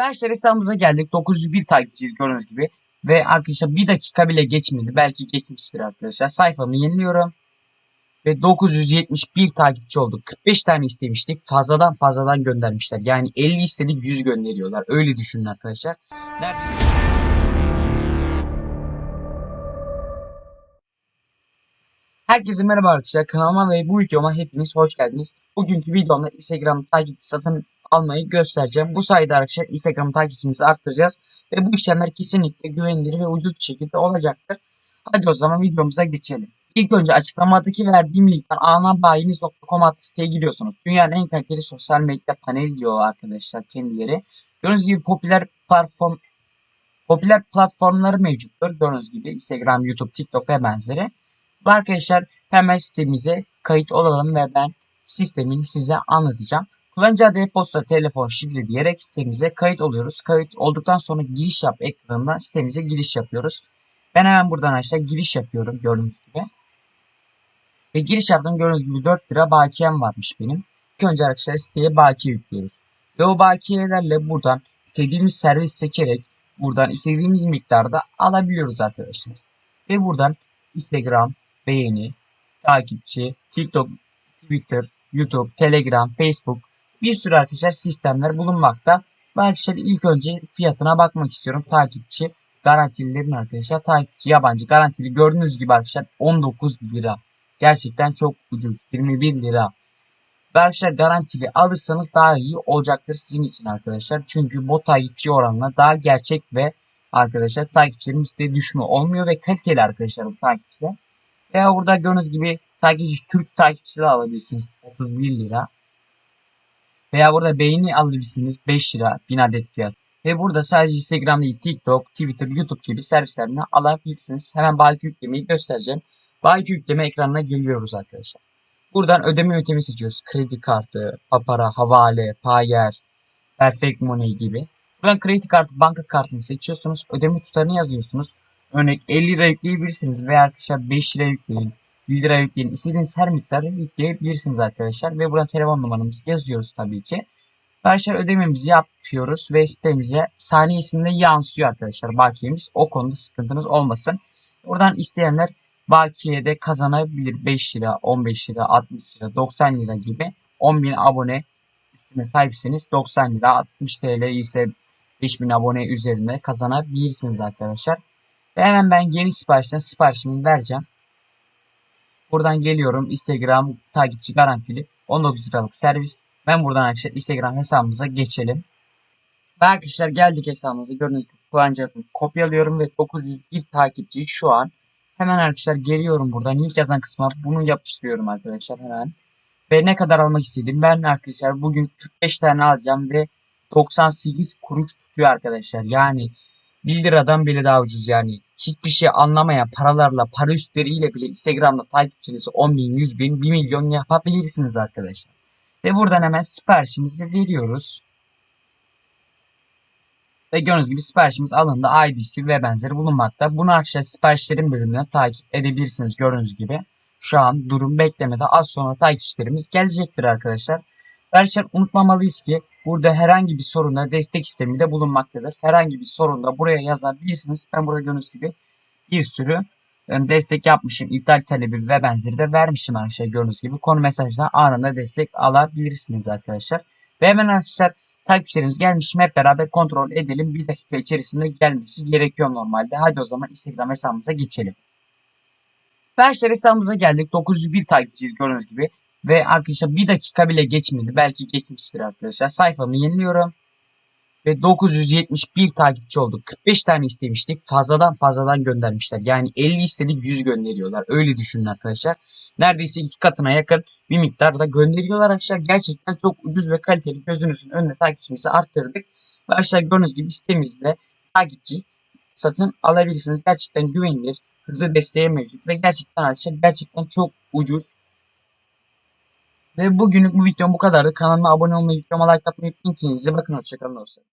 Arkadaşlar hesabımıza geldik. 901 takipçiyiz gördüğünüz gibi. Ve arkadaşlar bir dakika bile geçmedi. Belki geçmiştir arkadaşlar. Sayfamı yeniliyorum. Ve 971 takipçi olduk. 45 tane istemiştik. Fazladan fazladan göndermişler. Yani 50 istedik 100 gönderiyorlar. Öyle düşünün arkadaşlar. Nerede? Herkese merhaba arkadaşlar. Kanalıma ve bu videoma hepiniz hoş geldiniz. Bugünkü videomda Instagram takipçi satın almayı göstereceğim. Bu sayede arkadaşlar Instagram takipçimizi arttıracağız. Ve bu işlemler kesinlikle güvenilir ve ucuz bir şekilde olacaktır. Hadi o zaman videomuza geçelim. İlk önce açıklamadaki verdiğim linkten anabayiniz.com adlı siteye giriyorsunuz. Dünyanın en kaliteli sosyal medya paneli diyor arkadaşlar kendileri. Gördüğünüz gibi popüler platform popüler platformları mevcuttur. Gördüğünüz gibi Instagram, YouTube, TikTok ve benzeri. Arkadaşlar hemen sitemize kayıt olalım ve ben sistemini size anlatacağım. Kullanıcı adı, e-posta, telefon, şifre diyerek sitemize kayıt oluyoruz. Kayıt olduktan sonra giriş yap ekranından sitemize giriş yapıyoruz. Ben hemen buradan aşağı giriş yapıyorum gördüğünüz gibi. Ve giriş yaptım gördüğünüz gibi 4 lira bakiyem varmış benim. İlk önce arkadaşlar siteye bakiye yüklüyoruz. Ve o bakiyelerle buradan istediğimiz servis seçerek buradan istediğimiz miktarda alabiliyoruz arkadaşlar. Ve buradan Instagram, beğeni, takipçi, TikTok, Twitter, YouTube, Telegram, Facebook bir sürü arkadaşlar sistemler bulunmakta. Ben arkadaşlar ilk önce fiyatına bakmak istiyorum. Takipçi garantililerin arkadaşlar. Takipçi yabancı garantili gördüğünüz gibi arkadaşlar 19 lira. Gerçekten çok ucuz. 21 lira. Ve arkadaşlar garantili alırsanız daha iyi olacaktır sizin için arkadaşlar. Çünkü bu takipçi oranla daha gerçek ve arkadaşlar takipçilerin üstte düşme olmuyor ve kaliteli arkadaşlar bu takipçiler. Veya burada gördüğünüz gibi takipçi Türk takipçileri alabilirsiniz 31 lira. Veya burada beğeni alabilirsiniz 5 lira 1000 adet fiyat. Ve burada sadece Instagram değil TikTok, Twitter, YouTube gibi servislerini alabilirsiniz. Hemen Baki yüklemeyi göstereceğim. Baki yükleme ekranına geliyoruz arkadaşlar. Buradan ödeme yöntemi seçiyoruz. Kredi kartı, papara, havale, payer, perfect money gibi. Buradan kredi kartı, banka kartını seçiyorsunuz. Ödeme tutarını yazıyorsunuz. Örnek 50 lira yükleyebilirsiniz veya arkadaşlar 5 lira yükleyin. 1 lira yükleyin. İstediğiniz her miktarı yükleyebilirsiniz arkadaşlar. Ve buradan telefon numaramızı yazıyoruz tabii ki. Arkadaşlar ödememizi yapıyoruz ve sitemize saniyesinde yansıyor arkadaşlar bakiyemiz. O konuda sıkıntınız olmasın. Oradan isteyenler bakiyede kazanabilir 5 lira, 15 lira, 60 lira, 90 lira gibi 10.000 abone üstüne sahipseniz 90 lira, 60 TL ise 5000 abone üzerinde kazanabilirsiniz arkadaşlar. Ve hemen ben yeni siparişten siparişimi vereceğim. Buradan geliyorum. Instagram takipçi garantili 19 liralık servis. Ben buradan arkadaşlar Instagram hesabımıza geçelim. Ve arkadaşlar geldik hesabımıza. Gördüğünüz gibi kullanıcı adını kopyalıyorum ve 901 takipçiyi şu an hemen arkadaşlar geliyorum buradan link yazan kısma bunu yapıştırıyorum arkadaşlar hemen. Ve ne kadar almak istedim ben arkadaşlar bugün 45 tane alacağım ve 98 kuruş tutuyor arkadaşlar. Yani 1 liradan bile daha ucuz yani. Hiçbir şey anlamayan paralarla, para üstleriyle bile Instagram'da takipçinizi 10 bin, 100 bin, 1 milyon yapabilirsiniz arkadaşlar. Ve buradan hemen siparişimizi veriyoruz. Ve gördüğünüz gibi siparişimiz alındı. ID'si ve benzeri bulunmakta. Bunu arkadaşlar siparişlerin bölümüne takip edebilirsiniz gördüğünüz gibi. Şu an durum beklemede. Az sonra takipçilerimiz gelecektir arkadaşlar. Arkadaşlar unutmamalıyız ki burada herhangi bir sorunda destek sistemi de bulunmaktadır. Herhangi bir sorunda buraya yazabilirsiniz. Ben burada gördüğünüz gibi bir sürü destek yapmışım. İptal talebi ve benzeri de vermişim arkadaşlar gördüğünüz gibi. Konu mesajdan anında destek alabilirsiniz arkadaşlar. Ve hemen arkadaşlar takipçilerimiz gelmiş mi hep beraber kontrol edelim. Bir dakika içerisinde gelmesi gerekiyor normalde. Hadi o zaman Instagram hesabımıza geçelim. Arkadaşlar hesabımıza geldik. 901 takipçiyiz gördüğünüz gibi. Ve arkadaşlar bir dakika bile geçmedi. Belki geçmiştir arkadaşlar. Sayfamı yeniliyorum. Ve 971 takipçi olduk. 45 tane istemiştik. Fazladan fazladan göndermişler. Yani 50 istedik 100 gönderiyorlar. Öyle düşünün arkadaşlar. Neredeyse iki katına yakın bir miktarda gönderiyorlar arkadaşlar. Gerçekten çok ucuz ve kaliteli gözünüzün önünde takipçimizi arttırdık. Ve aşağı gördüğünüz gibi sitemizde takipçi satın alabilirsiniz. Gerçekten güvenilir. Hızlı desteğe mevcut ve gerçekten arkadaşlar gerçekten çok ucuz. Ve bugünlük bu videom bu kadardı. Kanalıma abone olmayı, videoma like atmayı unutmayın. Bakın. Hoşçakalın dostlar.